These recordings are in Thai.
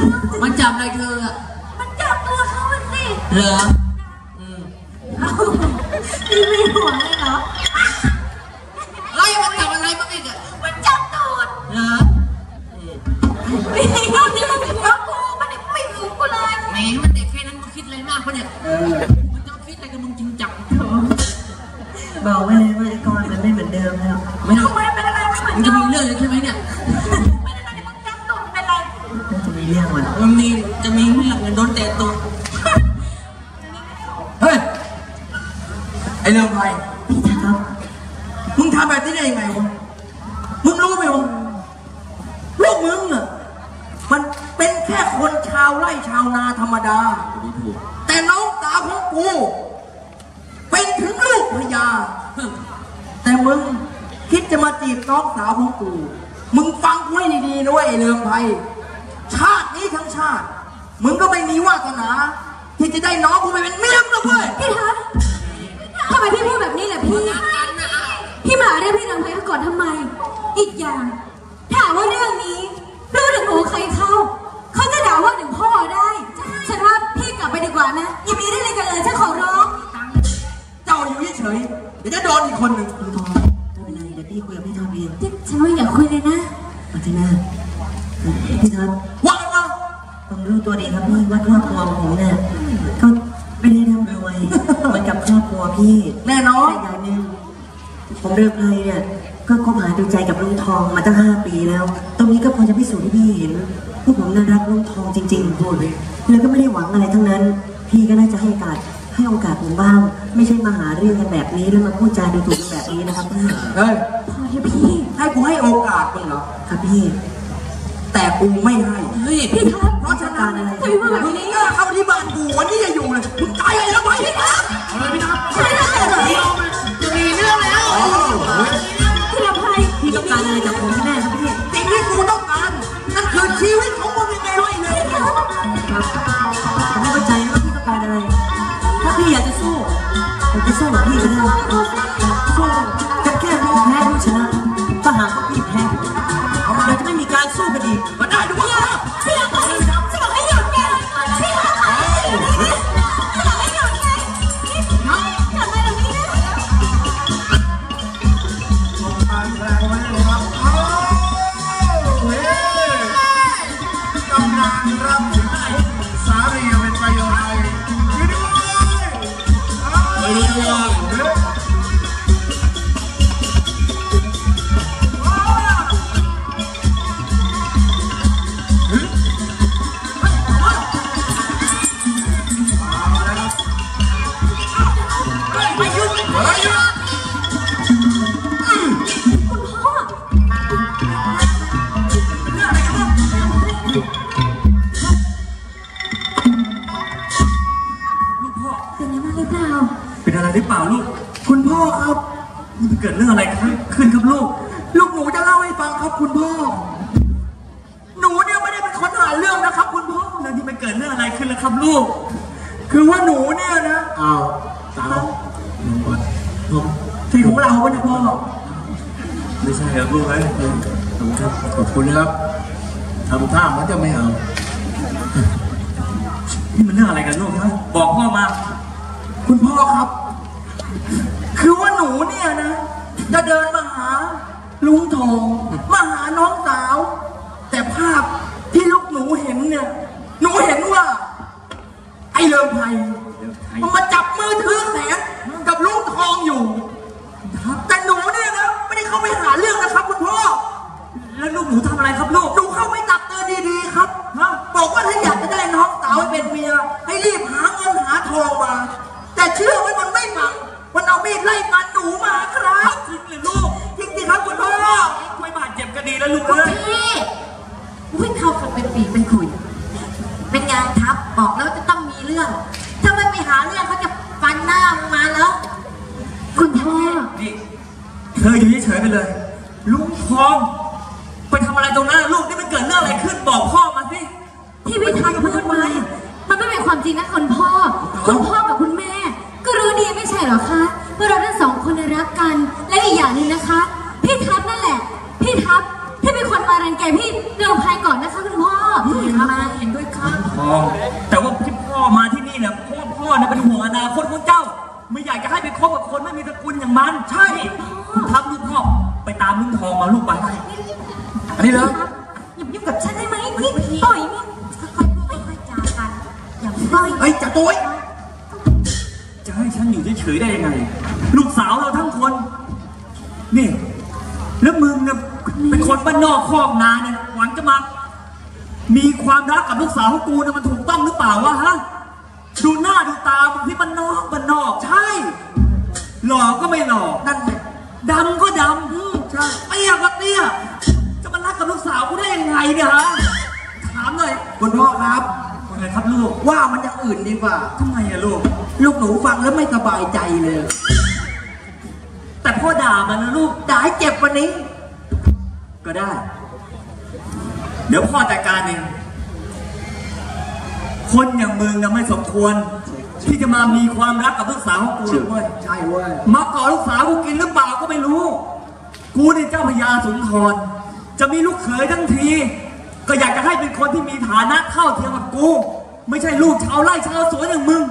ม่คือมันจับอะไรเธออะมันจับตัวเขาสิเหรออืมพี่มีหัวเลยเหรอเฮ้ยมันจับอะไรบ้างอีกอะมันจับตูดเหรอนี่นี่นี่มันจับกูมันไม่สูงกูเลยแหมมันเด็กแค่นั้นมันคิดอะไรมากปะเนี่ยมันจะมาคิดอะไรกับมึงจริงจังบอกไว้เลยว่าไอ้กรมันไม่เหมือนเดิมแล้วไม่ต้องทำไมเป็นอะไรไม่เหมือนมึงเดิจะมมีเรื่องเลยใช่ไหมเนี่ย เรื่องว่ะมันมีจะมีเรื่องเงินโดนเตะตัวเฮ้ยไอเรื่องไพครับมึงทำแบบนี้ได้ยังไงวะมึงรู้ไหมวะลูกมึงอะมันเป็นแค่คนชาวไร่ชาวนาธรรมดา แต่น้องสาวของกู เป็นถึงลูกพญาแต่มึงคิดจะมาจีบน้องสาวของกู มึงฟังกูให้ดีๆนะเว้ยไอ้เรืองไพ ชาตินี้ทั้งชาติ มึงก็ไม่มีวาสนา ที่จะได้น้องกูไปเป็นเมียมึงหรอกเว้ย พี่ทัศน์ทำไมพี่พูดแบบนี้ล่ะพี่ พี่มาเรียกพี่นางเพชรก่อนทำไม อีกอย่างถามว่าเรื่องนี้ ครอบครัวผมเนี่ยก็ไม่ได้ร่ำรวยเหมือนกับครอบครัวพี่แน่นอนแต่อย่างหนึ่งผมเริ่มเลยเนี่ยก็คบหาดูใจกับลุงทองมาตั้งห้าปีแล้ว ตรงนี้ก็พอจะพิสูจน์ให้พี่เห็นว่าผมน่ารักลุงทองจริงๆพูดเลยแล้วก็ไม่ได้หวังอะไรทั้งนั้น พี่ก็น่าจะให้โอกาสให้โอกาสผมบ้าง ไม่ใช่มาหาเรื่องกันแบบนี้แล้วมาพูดจาดูถูกกันแบบนี้นะครับพี่เฮ้ยพอเถอะพี่ให้กูให้โอกาสมึงเหรอครับพี่ แต่กูไม่ให้เฮ้ยพี่ทัศน์เพราะฉะกานั้นรอะไรคุยว่าแบบมึงนี้กล้าเข้าที่บ้านกูวันนี้จะอยู่เลยมึงตายเลยแล้วไปพี่ทับเอาเลยพี่ทับจะมีเรื่องแล้วพี่ลำไพพี่ต้องการอะไรจากผมแน่ครับพี่สิ่งที่กูต้องการนั่นคือชีวิตของมึงยังไงวะไอ้เลยครับผมไม่เข้าใจว่าพี่ต้องการอะไรถ้าพี่อยากจะสู้ผมจะสู้กับพี่ก็ได้ การสู้กันอีกมาได้ เป็นยังไงบ้างหรือเปล่า เป็นอะไรหรือเปล่าลูก คุณพ่อครับ มันเกิดเรื่องอะไรขึ้นขึ้นครับลูก ลูกหนูจะเล่าให้ฟังครับคุณพ่อ หนูเนี่ยไม่ได้เป็นคนหาเรื่องนะครับ คุณพ่อแล้วที่มันเกิดเรื่องอะไรขึ้นล่ะครับลูก คือว่าหนูเนี่ยนะอ้าวสาวที่ ของเราวะเนี่ยพ่อ ไม่ใช่ครับลูกเอ้ยขอบคุณครับขอบคุณนะครับทำท่ามันจะไม่เอา นี่มันเรื่องอะไรกันลูกครับบอกพ่อมา คุณพ่อครับ คือว่าหนูเนี่ยนะ จะเดินมาหา ลุงทองมาหาน้องสาว แต่ภาพที่ลูกหนูเห็นเนี่ย หนูเห็นว่า ไอ้เลิมไพรมันมาจับมือถือแสนกับลุงทองอยู่ แต่หนูเนี่ยนะไม่ได้เข้าไปหาเรื่องนะครับคุณพ่อ แล้วลูกหนูทำอะไรครับลูก หนูเข้าไปตักเตือนดีๆครับฮะบอกว่าถ้าอยากจะได้น้องสาวให้เป็นเมีย ให้รีบหาเงินหาทองมา แต่เชื่อไหมมันไม่ฟัง มันเอามีดไล่ฟันหนูมาครับจริงเลยลูกจริงๆครับคุณพ่อ ไม่บาดเจ็บก็ดีแล้วลูกเอ้ย พี่วิ่งเข้ากันเป็นปีเป็นขุย เป็นไงครับบอกแล้วจะต้องมีเรื่อง ถ้าไม่ไปหาเรื่องเขาจะฟันหน้ามึงมาแล้วคุณ พ่อ นี่เธออยู่เฉยๆไปเลย ลุงทอง ไปทำอะไรตรงนั้นลูกนี่มันเกิดเรื่องอะไรขึ้นบอกพ่อมาสิที่พี่ทักพูดมามันไม่เป็นความจริงนะคุณพ่อ คุณพ่อกับคุณแม่ ก็รู้ดีไม่ใช่เหรอคะว่าเราทั้งสองคนน่ะรักกัน และอีกอย่างหนึ่งนะคะ พี่ทัพนั่นแหละ พี่ทัพที่เป็นคนมารังแกพี่เรื่องภายก่อนนะคะคุณพ่อเห็นมาเห็นด้วยครับทองแต่ว่าที่พ่อมาที่นี่เนี่ยพ่อพ่อเนี่ยเป็นห่วงอนาคตของเจ้าไม่ อยากจะให้ไปคบกับคนไม่มีตระกูลอย่างมัน ใช่ทับลูกพ่อไปตามลุงทองมาลูกไปอันนี้เหรออย่ามายุ่งกับฉันได้ไหมนี่ปล่อยนี่ค่อยๆพูดค่อยๆจากันอย่างปล่อยเฮ้ยจับตัวไว้จะให้ฉันอยู่เฉยๆได้ยังไง ลูกสาวเราทั้งคน นี่ แล้วมึงเนี่ยเป็นคนบ้านนอกคอกนาเนี่ยหวังจะมา มีความรักกับลูกสาวของกูเนี่ยมันถูกต้องหรือเปล่าวะฮะ ดูหน้าดูตามึงที่บ้านนอกบ้านนอก ใช่ หล่อก็ไม่หล่อนั่นไงดำก็ดำอืมใช่เตี้ยก็เตี้ย จะมารักกับลูกสาวกูได้ยังไงเนี่ยฮะ ถามหน่อยคุณพ่อครับ ว่าไงครับลูกว่ามันอย่างอื่นดีกว่า ทำไมอะลูก ลูกหนูฟังแล้วไม่สบายใจเลย แต่พ่อด่ามันนะลูก ด่าให้เจ็บวันนี้ ก็ได้ เดี๋ยวพ่อจัดการเอง คนอย่างมึงนะไม่สมควร ที่จะมามีความรักกับลูกสาวของกูหรอกเว้ยใช่เว้ยมาก่อลูกสาวกูกินหรือเปล่าก็ไม่รู้ กูนี่เจ้าพญาสุนทรจะมีลูกเขยทั้งที ก็อยากจะให้เป็นคนที่มีฐานะเท่าเทียมกับกู ไม่ใช่ลูกชาวไร่ชาวสวนอย่างมึง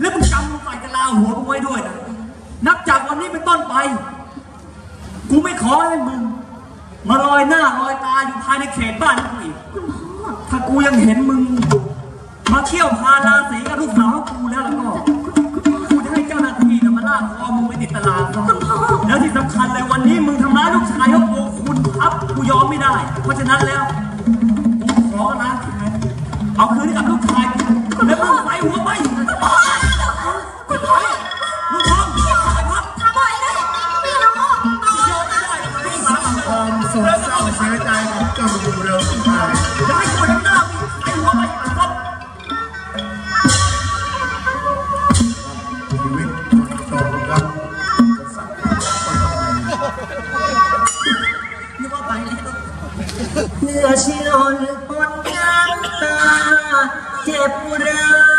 แล้วมึงจำมึงใส่กระลาหัวมึงไว้ด้วยนะนับจากวันนี้เป็นต้นไป กูไม่ขอให้มึง มาลอยหน้าลอยตาอยู่ภายในเขตบ้านกูอีก ถ้ากูยังเห็นมึง มาเที่ยวพาราสีกับลูกสาวของกูแล้วแล้วก็กูจะให้เจ้าหน้าที่นะมาลากคอมึงไปติดตารางซะแล้วที่สำคัญเลยวันนี้มึงทำร้ายลูกชายของกูคุณครับกูยอมไม่ได้ เพราะฉะนั้นแล้วกูขอนะเอาคืนให้กับลูกชายกู เนื้อชิลนปนน้ำตาเจ็บรัก